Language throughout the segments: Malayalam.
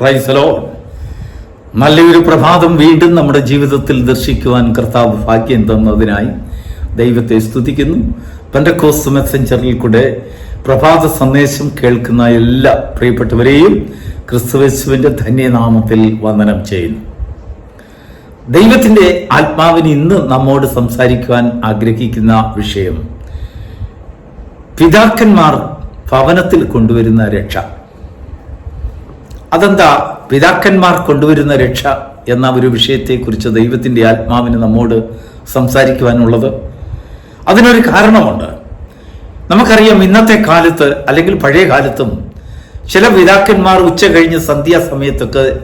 പ്രൈസലോ നല്ലൊരു പ്രഭാതം വീണ്ടും നമ്മുടെ ജീവിതത്തിൽ ദർശിക്കുവാൻ കർത്താവ് ഭാഗ്യം തന്നതിനായി ദൈവത്തെ സ്തുതിക്കുന്നു. പെൻഡക്കോസ് മെസ്സഞ്ചറിൽ കൂടെ പ്രഭാത സന്ദേശം കേൾക്കുന്ന എല്ലാ പ്രിയപ്പെട്ടവരെയും ക്രിസ്തുവേശുവിന്റെ ധന്യനാമത്തിൽ വന്ദനം ചെയ്യുന്നു. ദൈവത്തിന്റെ ആത്മാവിന് ഇന്ന് നമ്മോട് സംസാരിക്കുവാൻ ആഗ്രഹിക്കുന്ന വിഷയം പിതാക്കന്മാർ ഭവനത്തിൽ കൊണ്ടുവരുന്ന രക്ഷ. അതെന്താ? പിതാക്കന്മാർ കൊണ്ടുവരുന്ന രക്ഷ എന്ന ഒരു വിഷയത്തെക്കുറിച്ച് ദൈവത്തിന്റെ ആത്മാവിന് നമ്മോട് സംസാരിക്കുവാനുള്ളത്. അതിനൊരു കാരണമുണ്ട്. നമുക്കറിയാം ഇന്നത്തെ കാലത്ത് അല്ലെങ്കിൽ പഴയ കാലത്തും ചില പിതാക്കന്മാർ ഉച്ച കഴിഞ്ഞ് സന്ധ്യാസമയത്തൊക്കെ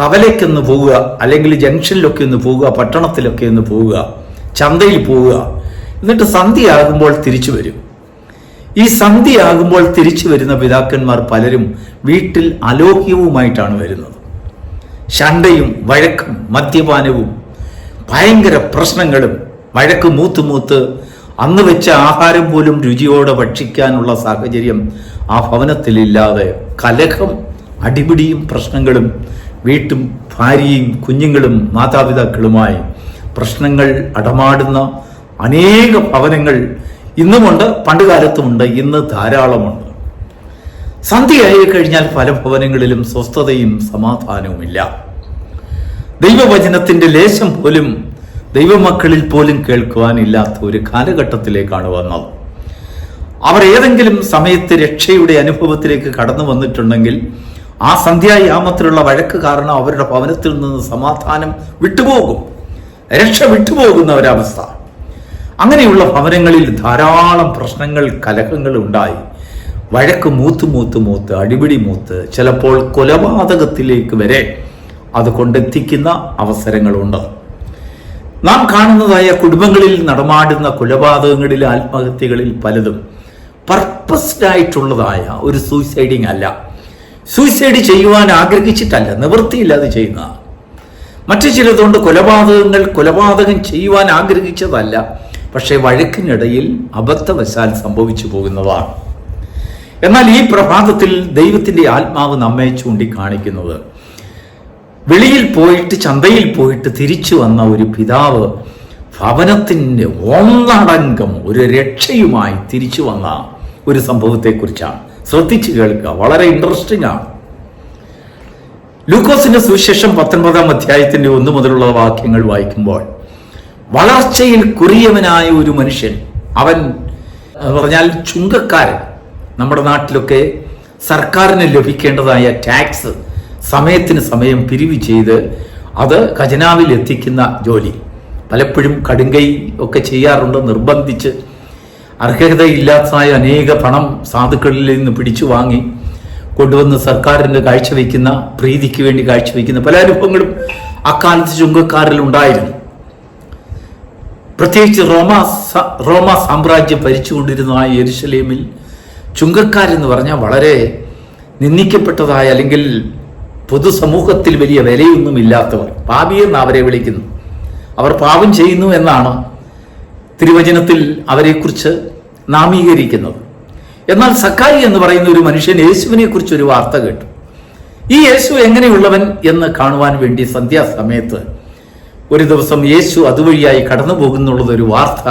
കവലയ്ക്കൊന്ന് പോവുക അല്ലെങ്കിൽ ജംഗ്ഷനിലൊക്കെ ഒന്ന് പോവുക പട്ടണത്തിലൊക്കെ ഒന്ന് പോവുക ചന്തയിൽ പോവുക. എന്നിട്ട് സന്ധ്യയാകുമ്പോൾ തിരിച്ചു വരും. ഈ സന്ധ്യയാകുമ്പോൾ തിരിച്ചു വരുന്ന പിതാക്കന്മാർ പലരും വീട്ടിൽ അലോക്യവുമായിട്ടാണ് വരുന്നത്. ശണ്ടയും വഴക്കും മദ്യപാനവും ഭയങ്കര പ്രശ്നങ്ങളും വഴക്ക് മൂത്ത് മൂത്ത് അന്ന് വെച്ച ആഹാരം പോലും രുചിയോടെ ഭക്ഷിക്കാനുള്ള സാഹചര്യം ആ ഭവനത്തിലില്ലാതെ കലഹം അടിപിടിയും പ്രശ്നങ്ങളും വീട്ടും ഭാര്യയും കുഞ്ഞുങ്ങളും മാതാപിതാക്കളുമായി പ്രശ്നങ്ങൾ അടമാടുന്ന അനേക ഭവനങ്ങൾ ഇന്നുമുണ്ട് പണ്ട് കാലത്തുമുണ്ട് ഇന്ന് ധാരാളമുണ്ട്. സന്ധ്യയായി കഴിഞ്ഞാൽ പല ഭവനങ്ങളിലും സ്വസ്ഥതയും സമാധാനവുമില്ല. ദൈവവചനത്തിന്റെ ലേശം പോലും ദൈവമക്കളിൽ പോലും കേൾക്കുവാനില്ലാത്ത ഒരു കാലഘട്ടത്തിലേക്കാണ് വന്നത്. അവർ ഏതെങ്കിലും സമയത്ത് രക്ഷയുടെ അനുഭവത്തിലേക്ക് കടന്നു വന്നിട്ടുണ്ടെങ്കിൽ ആ സന്ധ്യായാമത്തിലുള്ള വഴക്ക് കാരണം അവരുടെ ഭവനത്തിൽ നിന്ന് സമാധാനം വിട്ടുപോകും. രക്ഷ വിട്ടുപോകുന്ന ഒരവസ്ഥ. അങ്ങനെയുള്ള ഭവനങ്ങളിൽ ധാരാളം പ്രശ്നങ്ങൾ കലഹങ്ങൾ ഉണ്ടായി. വഴക്ക് മൂത്ത് മൂത്ത് മൂത്ത് അടിപിടി മൂത്ത് ചിലപ്പോൾ കൊലപാതകത്തിലേക്ക് വരെ അത് കൊണ്ടെത്തിക്കുന്ന അവസരങ്ങളുണ്ട്. നാം കാണുന്നതായ കുടുംബങ്ങളിൽ നടമാടുന്ന കൊലപാതകങ്ങളിൽ ആത്മഹത്യകളിൽ പലതും പർപ്പസ്ഡ് ആയിട്ടുള്ളതായ ഒരു സൂയിസൈഡിങ് അല്ല. സൂയിസൈഡ് ചെയ്യുവാൻ ആഗ്രഹിച്ചിട്ടല്ല നിവൃത്തിയില്ലാതെ ചെയ്യുന്ന മറ്റു ചിലതുകൊണ്ട് കൊലപാതകങ്ങൾ കൊലപാതകം ചെയ്യുവാൻ ആഗ്രഹിച്ചതല്ല. പക്ഷേ വഴക്കിനിടയിൽ അബദ്ധവശാൽ സംഭവിച്ചു പോകുന്നതാണ്. എന്നാൽ ഈ പ്രഭാതത്തിൽ ദൈവത്തിന്റെ ആത്മാവ് നമ്മെ ചൂണ്ടിക്കാണിക്കുന്നത്. വെളിയിൽ പോയിട്ട് ചന്തയിൽ പോയിട്ട് തിരിച്ചു വന്ന ഒരു പിതാവ് ഭവനത്തിന്റെ ഒന്നടങ്കം ഒരു രക്ഷയുമായി തിരിച്ചു വന്ന ഒരു സംഭവത്തെക്കുറിച്ചാണ്. ശ്രദ്ധിച്ചു കേൾക്കുക വളരെ ഇൻട്രസ്റ്റിംഗ് ആണ്. ലൂക്കോസിന്റെ സുവിശേഷം പത്തൊൻപതാം അധ്യായത്തിന്റെ ഒന്നു മുതലുള്ള വാക്യങ്ങൾ വായിക്കുമ്പോൾ വളർച്ചയിൽ കുറിയവനായ ഒരു മനുഷ്യൻ. അവൻ പറഞ്ഞാൽ ചുങ്കക്കാരൻ. നമ്മുടെ നാട്ടിലൊക്കെ സർക്കാരിന് ലഭിക്കേണ്ടതായ ടാക്സ് സമയത്തിന് സമയം പിരിവ് ചെയ്ത് അത് ഖജനാവിൽ എത്തിക്കുന്ന ജോലി. പലപ്പോഴും കടുങ്കൈ ഒക്കെ ചെയ്യാറുണ്ട് നിർബന്ധിച്ച്. അർഹതയില്ലാത്തതായ അനേക പണം സാധുക്കളിൽ നിന്ന് പിടിച്ചു വാങ്ങി കൊണ്ടുവന്ന് സർക്കാരിന് കാഴ്ചവെക്കുന്ന പ്രീതിക്ക് വേണ്ടി കാഴ്ചവെക്കുന്ന പല അനുഭവങ്ങളും അക്കാലത്ത് ചുങ്കക്കാരിൽ ഉണ്ടായിരുന്നു. പ്രത്യേകിച്ച് റോമ റോമ സാമ്രാജ്യം ഭരിച്ചുകൊണ്ടിരുന്ന ആ യെരുശലേമിൽ ചുങ്കക്കാരെന്ന് പറഞ്ഞാൽ വളരെ നിന്ദിക്കപ്പെട്ടതായ അല്ലെങ്കിൽ പൊതുസമൂഹത്തിൽ വലിയ വിലയൊന്നും ഇല്ലാത്തവർ പാപിയെന്ന് അവരെ വിളിക്കുന്നു. അവർ പാപം ചെയ്യുന്നു എന്നാണ് തിരുവചനത്തിൽ അവരെക്കുറിച്ച് നാമീകരിക്കുന്നത്. എന്നാൽ സക്കായി എന്ന് പറയുന്ന ഒരു മനുഷ്യൻ യേശുവിനെ കുറിച്ച് ഒരു വാർത്ത കേട്ടു. ഈ യേശു എങ്ങനെയുള്ളവൻ എന്ന് കാണുവാൻ വേണ്ടി സന്ധ്യാസമയത്ത് ഒരു ദിവസം യേശു അതുവഴിയായി കടന്നു പോകുന്നുള്ളത് ഒരു വാർത്ത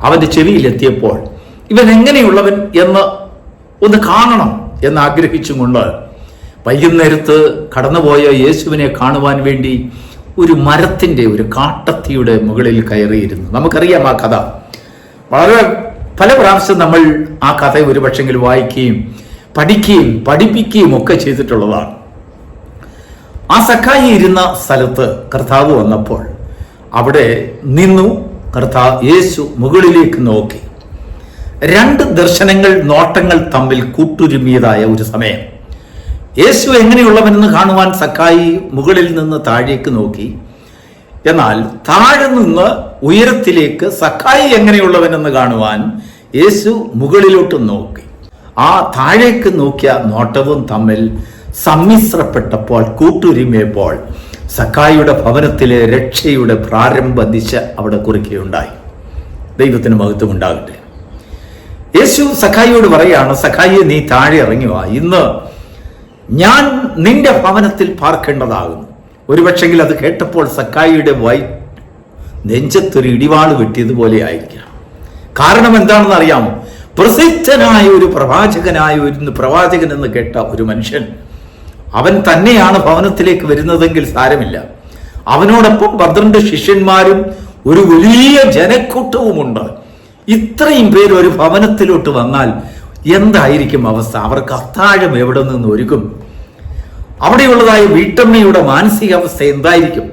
അവന്റെ ചെവിയിലെത്തിയപ്പോൾ ഇവൻ എങ്ങനെയുള്ളവൻ എന്ന് ഒന്ന് കാണണം എന്ന് ആഗ്രഹിച്ചുകൊണ്ട് വൈകുന്നേരത്ത് കടന്നുപോയ യേശുവിനെ കാണുവാൻ വേണ്ടി ഒരു മരത്തിന്റെ ഒരു കാട്ടത്തിയുടെ മുകളിൽ കയറിയിരുന്നു. നമുക്കറിയാം ആ കഥ. വളരെ പല പ്രാവശ്യം നമ്മൾ ആ കഥ ഒരു പക്ഷെങ്കിൽ വായിക്കുകയും പഠിക്കുകയും പഠിപ്പിക്കുകയും ഒക്കെ ചെയ്തിട്ടുള്ളതാണ്. ആ സക്കായി ഇരുന്ന സ്ഥലത്ത് കർത്താവ് വന്നപ്പോൾ അവിടെ നിന്നു കർത്താവ് യേശു മുകളിലേക്ക് നോക്കി. രണ്ട് ദർശനങ്ങൾ നോട്ടങ്ങൾ തമ്മിൽ കൂട്ടുരുമിയതായ ഒരു സമയം. യേശു എങ്ങനെയുള്ളവനെന്ന് കാണുവാൻ സക്കായി മുകളിൽ നിന്ന് താഴേക്ക് നോക്കി. എന്നാൽ താഴെ നിന്ന് ഉയരത്തിലേക്ക് സക്കായി എങ്ങനെയുള്ളവനെന്ന് കാണുവാൻ യേശു മുകളിലോട്ട് നോക്കി. ആ താഴേക്ക് നോക്കിയ നോട്ടവും തമ്മിൽ സമ്മിശ്രപ്പെട്ടപ്പോൾ കൂട്ടുരുമിയപ്പോൾ സക്കായിയുടെ ഭവനത്തിലെ രക്ഷയുടെ പ്രാരംഭ ദിശ അവിടെ കുറിക്കുകയുണ്ടായി. ദൈവത്തിന് മഹത്വം ഉണ്ടാകട്ടെ യേശു സഖായിയോട് പറയാണ് സഖായിയെ നീ താഴെ ഇറങ്ങി വാ ഇന്ന് ഞാൻ നിന്റെ ഭവനത്തിൽ പാർക്കേണ്ടതാകുന്നു. ഒരുപക്ഷെങ്കിൽ അത് കേട്ടപ്പോൾ സക്കായിയുടെ വൈ നെഞ്ചത്തൊരു ഇടിവാൾ വെട്ടിയതുപോലെ ആയിരിക്കാം. കാരണം എന്താണെന്ന് അറിയാമോ? പ്രസിദ്ധനായ ഒരു പ്രവാചകനായ ഒരു പ്രവാചകൻ എന്ന് കേട്ട ഒരു മനുഷ്യൻ അവൻ തന്നെയാണ് ഭവനത്തിലേക്ക് വരുന്നതെങ്കിൽ സാരമില്ല. അവനോടൊപ്പം പന്ത്രണ്ട് ശിഷ്യന്മാരും ഒരു വലിയ ജനക്കൂട്ടവുമുണ്ട്. ഇത്രയും പേര് ഒരു ഭവനത്തിലോട്ട് വന്നാൽ എന്തായിരിക്കും അവസ്ഥ? അവർക്ക് അത്താഴം എവിടെ നിന്ന് ഒരുക്കും? അവിടെയുള്ളതായ വീട്ടമ്മയുടെ മാനസികാവസ്ഥ എന്തായിരിക്കും?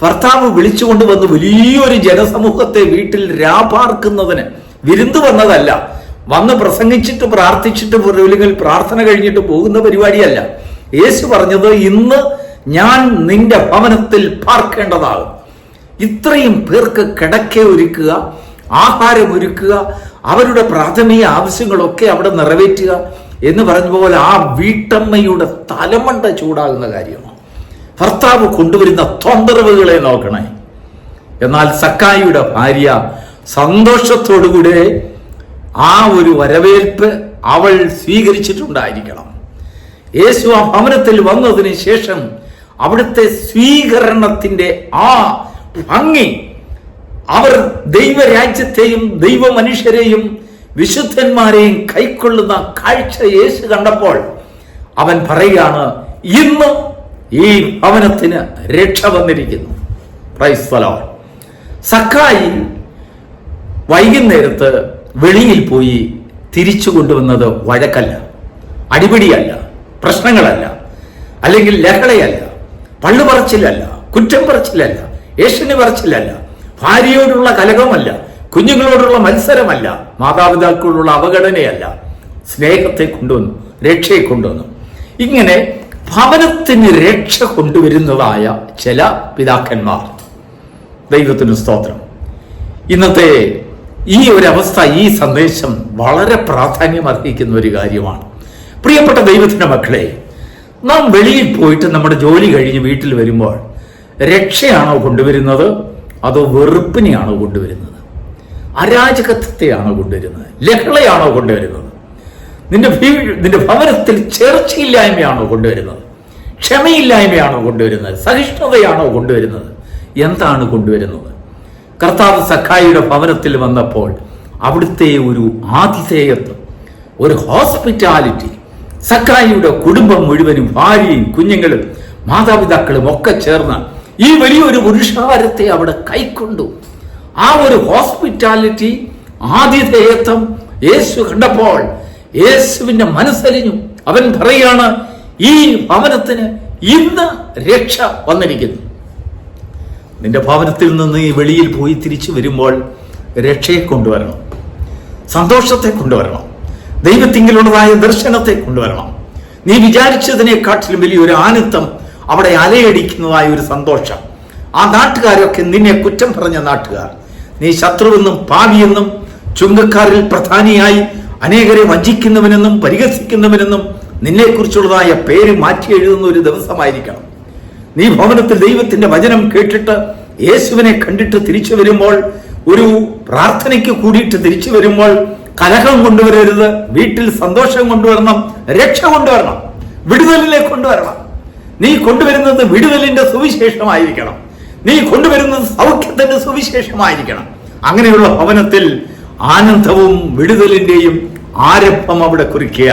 ഭർത്താവ് വിളിച്ചുകൊണ്ട് വന്ന് വലിയൊരു ജനസമൂഹത്തെ വീട്ടിൽ രാപാർക്കുന്നതിന് വിരുന്ന് വന്നതല്ല. വന്ന് പ്രസംഗിച്ചിട്ട് പ്രാർത്ഥിച്ചിട്ട് അല്ലെങ്കിൽ പ്രാർത്ഥന കഴിഞ്ഞിട്ട് പോകുന്ന പരിപാടിയല്ല. യേശു പറഞ്ഞത് ഇന്ന് ഞാൻ നിന്റെ ഭവനത്തിൽ പാർക്കേണ്ടതാകും ഇത്രയും പേർക്ക് കിടക്ക ഒരുക്കുക ആഹാരം ഒരുക്കുക അവരുടെ പ്രാഥമിക ആവശ്യങ്ങളൊക്കെ അവിടെ നിറവേറ്റുക എന്ന് പറഞ്ഞ പോലെ ആ വീട്ടമ്മയുടെ തലമണ്ട ചൂടാകുന്ന കാര്യമാണ്. ഭർത്താവ് കൊണ്ടുവരുന്ന തൊന്തരവുകളെ നോക്കണേ. എന്നാൽ സക്കായിയുടെ ഭാര്യ സന്തോഷത്തോടുകൂടെ ആ ഒരു വരവേൽപ്പ് അവൾ സ്വീകരിച്ചിട്ടുണ്ടായിരിക്കണം. യേശു ആ ഭവനത്തിൽ വന്നതിന് ശേഷം അവിടുത്തെ സ്വീകരണത്തിന്റെ ആ ഭംഗി അവർ ദൈവരാജ്യത്തെയും ദൈവ മനുഷ്യരെയും വിശുദ്ധന്മാരെയും കൈക്കൊള്ളുന്ന കാഴ്ച യേശു കണ്ടപ്പോൾ അവൻ പറയുകയാണ് ഇന്ന് ഈ ഭവനത്തിന് രക്ഷ വന്നിരിക്കുന്നു. സക്കായി വൈകുന്നേരത്ത് വെളിയിൽ പോയി തിരിച്ചു കൊണ്ടുവന്നത് വഴക്കല്ല അടിപിടിയല്ല. പ്രശ്നങ്ങളല്ല. അല്ലെങ്കിൽ ലഹളയല്ല പള്ളു പറച്ചിലല്ല കുറ്റം പറച്ചിലല്ല ഏഷ്യന് പറച്ചിലല്ല ഭാര്യയോടുള്ള കലകമല്ല കുഞ്ഞുങ്ങളോടുള്ള മത്സരമല്ല മാതാപിതാക്കളോടുള്ള അവഗണനയല്ല സ്നേഹത്തെ കൊണ്ടുവന്നു രക്ഷയെ കൊണ്ടുവന്നു. ഇങ്ങനെ ഭവനത്തിന് രക്ഷ കൊണ്ടുവരുന്നതായ ചില പിതാക്കന്മാർ. ദൈവത്തിന് സ്തോത്രം. ഇന്നത്തെ ഈ ഒരു അവസ്ഥ ഈ സന്ദേശം വളരെ പ്രാധാന്യം അർഹിക്കുന്ന ഒരു കാര്യമാണ്. പ്രിയപ്പെട്ട ദൈവത്തിന്റെ മക്കളെ നാം വെളിയിൽ പോയിട്ട് നമ്മുടെ ജോലി കഴിഞ്ഞ് വീട്ടിൽ വരുമ്പോൾ രക്ഷയാണോ കൊണ്ടുവരുന്നത്? അതോ വെറുപ്പിനെയാണോ കൊണ്ടുവരുന്നത്? അരാജകത്വത്തെയാണോ കൊണ്ടുവരുന്നത്? ലഹളയാണോ കൊണ്ടുവരുന്നത്? നിന്റെ നിന്റെ ഭവനത്തിൽ ചേർച്ചയില്ലായ്മയാണോ കൊണ്ടുവരുന്നത്? ക്ഷമയില്ലായ്മയാണോ കൊണ്ടുവരുന്നത്? സഹിഷ്ണുതയാണോ കൊണ്ടുവരുന്നത്? എന്താണ് കൊണ്ടുവരുന്നത്? കർത്താവ് സഖായിയുടെ ഭവനത്തിൽ വന്നപ്പോൾ അവിടുത്തെ ഒരു ആതിഥേയത്വം ഒരു ഹോസ്പിറ്റാലിറ്റി സക്കായിയുടെ കുടുംബം മുഴുവനും ഭാര്യയും കുഞ്ഞുങ്ങളും മാതാപിതാക്കളും ഒക്കെ ചേർന്ന് ഈ വലിയൊരു പുരുഷാരത്തെ അവിടെ കൈക്കൊണ്ടു. ആ ഒരു ഹോസ്പിറ്റാലിറ്റി ആതിഥേയത്വം യേശു കണ്ടപ്പോൾ യേശുവിന്റെ മനസ്സലിഞ്ഞു. അവൻ പറയാണ് ഈ ഭവനത്തിന് ഇന്ന് രക്ഷ വന്നിരിക്കുന്നു. നിന്റെ ഭവനത്തിൽ നിന്ന് ഈ വെളിയിൽ പോയി തിരിച്ചു വരുമ്പോൾ രക്ഷയെ കൊണ്ടുവരണം. സന്തോഷത്തെ കൊണ്ടുവരണം. ദൈവത്തിങ്കിലുള്ളതായ ദർശനത്തെ കൊണ്ടുവരണം. നീ വിചാരിച്ചതിനെക്കാട്ടിലും വലിയൊരു ആനന്ദം അവിടെ അലയടിക്കുന്നതായ ഒരു സന്തോഷം. ആ നാട്ടുകാരൊക്കെ നിന്നെ കുറ്റം പറഞ്ഞ നാട്ടുകാർ. നീ ശത്രുവെന്നും പാവിയെന്നും ചുങ്കക്കാരിൽ പ്രധാനിയായി അനേകരെ വഞ്ചിക്കുന്നവനെന്നും പരിഹസിക്കുന്നവനെന്നും നിന്നെക്കുറിച്ചുള്ളതായ പേര് മാറ്റി എഴുതുന്ന ഒരു ദിവസമായിരിക്കണം. നീ ഭവനത്തിൽ ദൈവത്തിന്റെ വചനം കേട്ടിട്ട് യേശുവിനെ കണ്ടിട്ട് തിരിച്ചു വരുമ്പോൾ ഒരു പ്രാർത്ഥനയ്ക്ക് കൂടിയിട്ട് തിരിച്ചു വരുമ്പോൾ കലഹം കൊണ്ടുവരരുത് വീട്ടിൽ സന്തോഷം കൊണ്ടുവരണം രക്ഷ കൊണ്ടുവരണം വിടുതലിലേക്ക് കൊണ്ടുവരണം. നീ കൊണ്ടുവരുന്നത് വിടുതലിന്റെ സുവിശേഷമായിരിക്കണം. നീ കൊണ്ടുവരുന്നത് സൗഖ്യത്തിന്റെ സുവിശേഷമായിരിക്കണം. അങ്ങനെയുള്ള ഭവനത്തിൽ ആനന്ദവും വിടുതലിന്റെയും ആരംഭം അവിടെ കുറിക്കുക.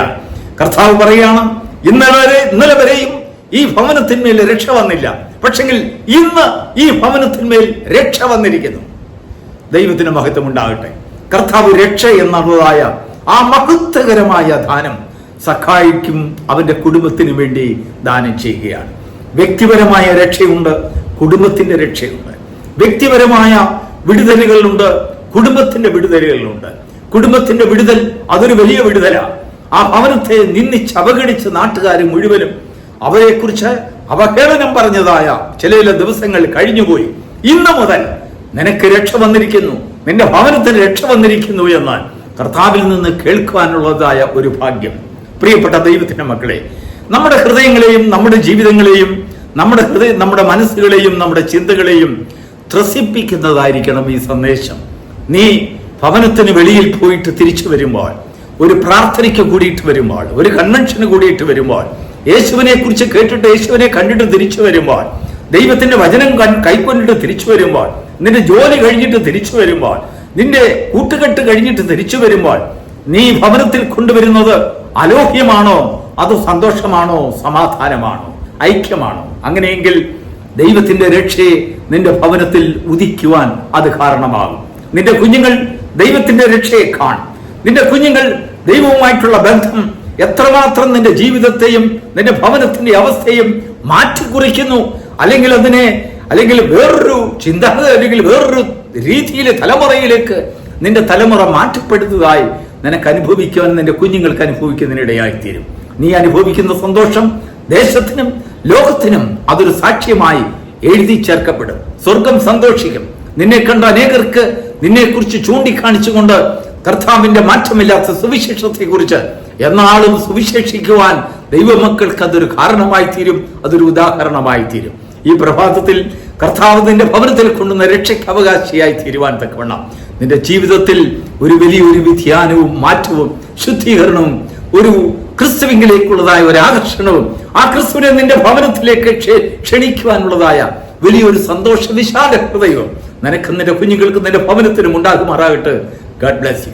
കർത്താവ് പറയുകയാണ് ഇന്നലെ വരെ ഇന്നലെ വരെയും ഈ ഭവനത്തിന്മേൽ രക്ഷ വന്നില്ല. പക്ഷെങ്കിൽ ഇന്ന് ഈ ഭവനത്തിന്മേൽ രക്ഷ വന്നിരിക്കുന്നു. ദൈവത്തിന് മഹത്വം ഉണ്ടാകട്ടെ കർത്താവ് രക്ഷ എന്നുള്ളതായ ആ മഹത്വകരമായ ദാനം സഖായിക്കും അവന്റെ കുടുംബത്തിനും വേണ്ടി ദാനം ചെയ്യുകയാണ്. വ്യക്തിപരമായ രക്ഷയുണ്ട് കുടുംബത്തിന്റെ രക്ഷയുണ്ട്. വ്യക്തിപരമായ വിടുതലുകളുണ്ട് കുടുംബത്തിന്റെ വിടുതലുകളുണ്ട്. കുടുംബത്തിന്റെ വിടുതൽ അതൊരു വലിയ വിടുതലാണ് ആ ഭവനത്തെ നിന്നിച്ച് അവഗണിച്ച് നാട്ടുകാർ മുഴുവനും അവരെക്കുറിച്ച് അവഹേളനം പറഞ്ഞതായ ചില ചില ദിവസങ്ങൾ കഴിഞ്ഞുപോയി. ഇന്ന് മുതൽ നിനക്ക് രക്ഷ വന്നിരിക്കുന്നു. നിന്റെ ഭവനത്തിന് രക്ഷ വന്നിരിക്കുന്നു എന്നാൽ കർത്താവിൽ നിന്ന് കേൾക്കുവാനുള്ളതായ ഒരു ഭാഗ്യം. പ്രിയപ്പെട്ട ദൈവത്തിന്റെ മക്കളെ നമ്മുടെ ഹൃദയങ്ങളെയും നമ്മുടെ ജീവിതങ്ങളെയും നമ്മുടെ ഹൃദയ നമ്മുടെ മനസ്സുകളെയും നമ്മുടെ ചിന്തകളെയും ത്രസിപ്പിക്കുന്നതായിരിക്കണം ഈ സന്ദേശം. നീ ഭവനത്തിന് വെളിയിൽ പോയിട്ട് തിരിച്ചു വരുമ്പോൾ ഒരു പ്രാർത്ഥനയ്ക്ക് കൂടിയിട്ട് വരുമ്പോൾ ഒരു കൺവെൻഷന് കൂടിയിട്ട് വരുമ്പോൾ യേശുവിനെ കുറിച്ച് കേട്ടിട്ട് യേശുവിനെ കണ്ടിട്ട് തിരിച്ചു വരുമ്പോൾ ദൈവത്തിന്റെ വചനം കൈക്കൊണ്ടിട്ട് തിരിച്ചു വരുമ്പോൾ നിന്റെ ജോലി കഴിഞ്ഞിട്ട് തിരിച്ചു വരുമ്പോൾ നിന്റെ കൂട്ടുകെട്ട് കഴിഞ്ഞിട്ട് തിരിച്ചു വരുമ്പോൾ നീ ഭവനത്തിൽ കൊണ്ടുവരുന്നത് അലോഹ്യമാണോ? അത് സന്തോഷമാണോ? സമാധാനമാണോ? ഐക്യമാണോ? അങ്ങനെയെങ്കിൽ ദൈവത്തിന്റെ രക്ഷയെ നിന്റെ ഭവനത്തിൽ ഉദിക്കുവാൻ അത് കാരണമാകും. നിന്റെ കുഞ്ഞുങ്ങൾ ദൈവത്തിന്റെ രക്ഷയെ കാണും. നിന്റെ കുഞ്ഞുങ്ങൾ ദൈവവുമായിട്ടുള്ള ബന്ധം എത്രമാത്രം നിന്റെ ജീവിതത്തെയും നിന്റെ ഭവനത്തിന്റെ അവസ്ഥയും മാറ്റിക്കുറിക്കുന്നു അല്ലെങ്കിൽ അതിനെ അല്ലെങ്കിൽ വേറൊരു ചിന്താഗതി അല്ലെങ്കിൽ വേറൊരു രീതിയിലെ തലമുറയിലേക്ക് നിന്റെ തലമുറ മാറ്റപ്പെടുന്നതായി നിനക്ക് അനുഭവിക്കുവാൻ നിന്റെ കുഞ്ഞുങ്ങൾക്ക് അനുഭവിക്കുന്നതിനിടയായിത്തീരും. നീ അനുഭവിക്കുന്ന സന്തോഷം ദേശത്തിനും ലോകത്തിനും അതൊരു സാക്ഷ്യമായി എഴുതി ചേർക്കപ്പെടും. സ്വർഗം സന്തോഷിക്കും. നിന്നെ കണ്ട അനേകർക്ക് നിന്നെക്കുറിച്ച് ചൂണ്ടിക്കാണിച്ചുകൊണ്ട് കർത്താവിന്റെ മാറ്റമില്ലാത്ത സുവിശേഷത്തെക്കുറിച്ച് എന്നാളും സുവിശേഷിക്കുവാൻ ദൈവമക്കൾക്ക് അതൊരു കാരണമായി തീരും അതൊരു ഉദാഹരണമായി തീരും ഈ പ്രഭാതത്തിൽ കർത്താവ് നിന്റെ ഭവനത്തിൽ കൊണ്ടുവന്ന രക്ഷയ്ക്ക് അവകാശിയായി തീരുവാൻ തക്കവണ്ണം. നിന്റെ ജീവിതത്തിൽ ഒരു വലിയൊരു വ്യതിയാനവും മാറ്റവും ശുദ്ധീകരണവും ഒരു ക്രിസ്തുവിങ്കിലേക്കുള്ളതായ ഒരു ആകർഷണവും ആ ക്രിസ്തുവിനെ നിന്റെ ഭവനത്തിലേക്ക് ക്ഷണിക്കുവാനുള്ളതായ വലിയൊരു സന്തോഷ വിശാല ഹൃദയവും നിനക്ക് നിന്റെ കുഞ്ഞുങ്ങൾക്ക് നിന്റെ ഭവനത്തിനും ഉണ്ടാകുമാറാകട്ടെ. Garh bless you